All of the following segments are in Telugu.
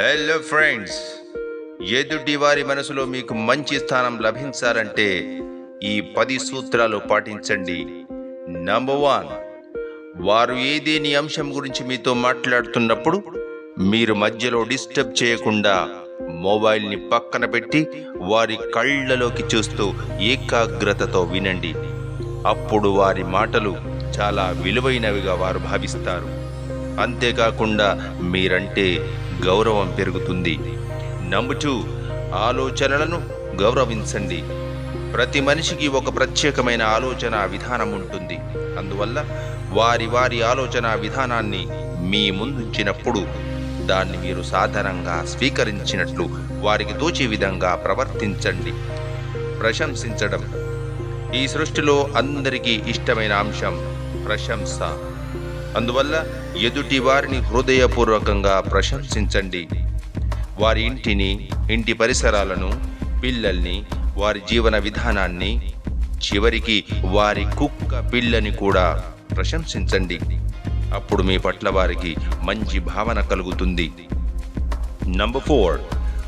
హలో ఫ్రెండ్స్ ఎదుటి వారి మనసులో మీకు మంచి స్థానం లభించాలంటే ఈ పది సూత్రాలు పాటించండి. నంబర్ వన్ వారు ఏదేని అంశం గురించి మీతో మాట్లాడుతున్నప్పుడు మీరు మధ్యలో డిస్టర్బ్ చేయకుండా మొబైల్ని పక్కన పెట్టి వారి కళ్ళలోకి చూస్తూ ఏకాగ్రతతో వినండి. అప్పుడు వారి మాటలు చాలా విలువైనవిగా వారు భావిస్తారు. అంతేకాకుండా మీరంటే గౌరవం పెరుగుతుంది. నంబర్ టూ ఆలోచనలను గౌరవించండి. ప్రతి మనిషికి ఒక ప్రత్యేకమైన ఆలోచన విధానం ఉంటుంది. అందువల్ల వారి వారి ఆలోచన విధానాన్ని మీ ముందుంచినప్పుడు దాన్ని మీరు సాధారణంగా స్వీకరించినట్లు వారికి తోచే విధంగా ప్రవర్తించండి. ప్రశంసించడం ఈ సృష్టిలో అందరికీ ఇష్టమైన అంశం ప్రశంస. అందువల్ల ఎదుటి వారిని హృదయపూర్వకంగా ప్రశంసించండి. వారి ఇంటిని ఇంటి పరిసరాలను పిల్లల్ని వారి జీవన విధానాన్ని చివరికి వారి కుక్క పిల్లని కూడా ప్రశంసించండి. అప్పుడు మీ పట్ల వారికి మంచి భావన కలుగుతుంది. నంబర్ ఫోర్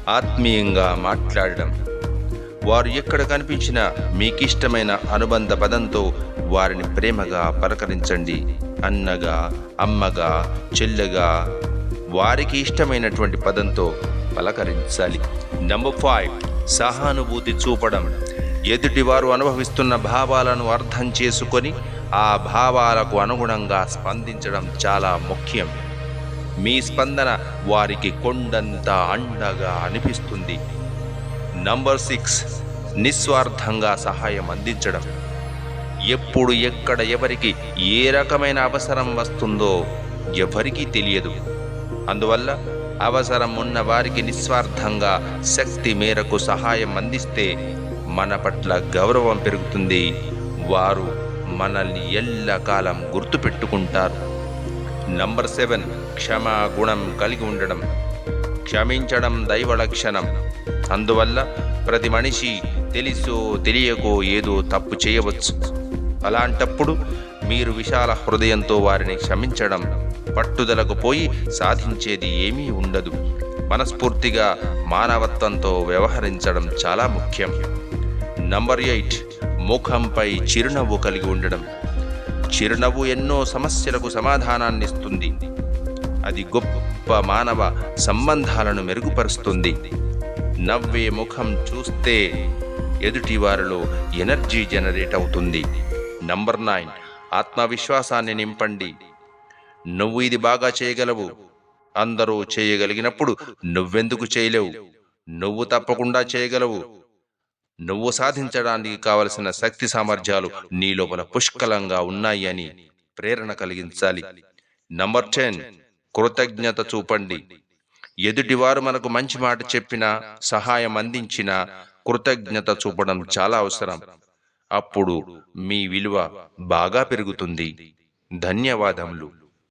ఆత్మీయంగా మాట్లాడడం. వారు ఎక్కడ కనిపించినా మీకిష్టమైన అనుబంధ పదంతో వారిని ప్రేమగా పలకరించండి. అన్నగా అమ్మగా చెల్లెగా వారికి ఇష్టమైనటువంటి పదంతో పలకరించాలి. నెంబర్ ఫైవ్ సహానుభూతి చూపడం. ఎదుటివారు అనుభవిస్తున్న భావాలను అర్థం చేసుకొని ఆ భావాలకు అనుగుణంగా స్పందించడం చాలా ముఖ్యం. మీ స్పందన వారికి కొండంత అండగా అనిపిస్తుంది. నంబర్ సిక్స్ నిస్వార్థంగా సహాయం అందించడం. ఎప్పుడు ఎక్కడ ఎవరికి ఏ రకమైన అవసరం వస్తుందో ఎవరికీ తెలియదు. అందువల్ల అవసరం ఉన్న వారికి నిస్వార్థంగా శక్తి మేరకు సహాయం అందిస్తే మన పట్ల గౌరవం పెరుగుతుంది. వారు మనల్ని ఎల్లకాలం గుర్తుపెట్టుకుంటారు. నంబర్ సెవెన్ క్షమా గుణం కలిగి ఉండడం క్షమించడం దైవ లక్షణం అందువల్ల ప్రతి మనిషి తెలుసో తెలియకో ఏదో తప్పు చేయవచ్చు. అలాంటప్పుడు మీరు విశాల హృదయంతో వారిని క్షమించడం పట్టుదలకు పోయి సాధించేది ఏమీ ఉండదు. మనస్ఫూర్తిగా మానవత్వంతో వ్యవహరించడం చాలా ముఖ్యం. నంబర్ ఎయిట్ ముఖంపై చిరునవ్వు కలిగి ఉండడం. చిరునవ్వు ఎన్నో సమస్యలకు సమాధానాన్ని ఇస్తుంది అది గొప్ప మానవ సంబంధాలను మెరుగుపరుస్తుంది. నవ్వే ముఖం చూస్తే ఎదుటి వారిలో ఎనర్జీ జనరేట్ అవుతుంది. నంబర్ నైన్ ఆత్మవిశ్వాసాన్ని నింపండి. నువ్వు ఇది బాగా చేయగలవు. అందరూ చేయగలిగినప్పుడు నువ్వెందుకు చేయలేవు? నువ్వు తప్పకుండా చేయగలవు. నువ్వు సాధించడానికి కావలసిన శక్తి సామర్థ్యాలు నీ లోపల పుష్కలంగా ఉన్నాయి అని ప్రేరణ కలిగించాలి. నంబర్ టెన్ కృతజ్ఞత చూపండి. ఎదుటివారు మనకు మంచి మాట చెప్పినా సహాయం అందించినా కృతజ్ఞత చూపడం చాలా అవసరం. అప్పుడు మీ విలువ బాగా పెరుగుతుంది. ధన్యవాదములు.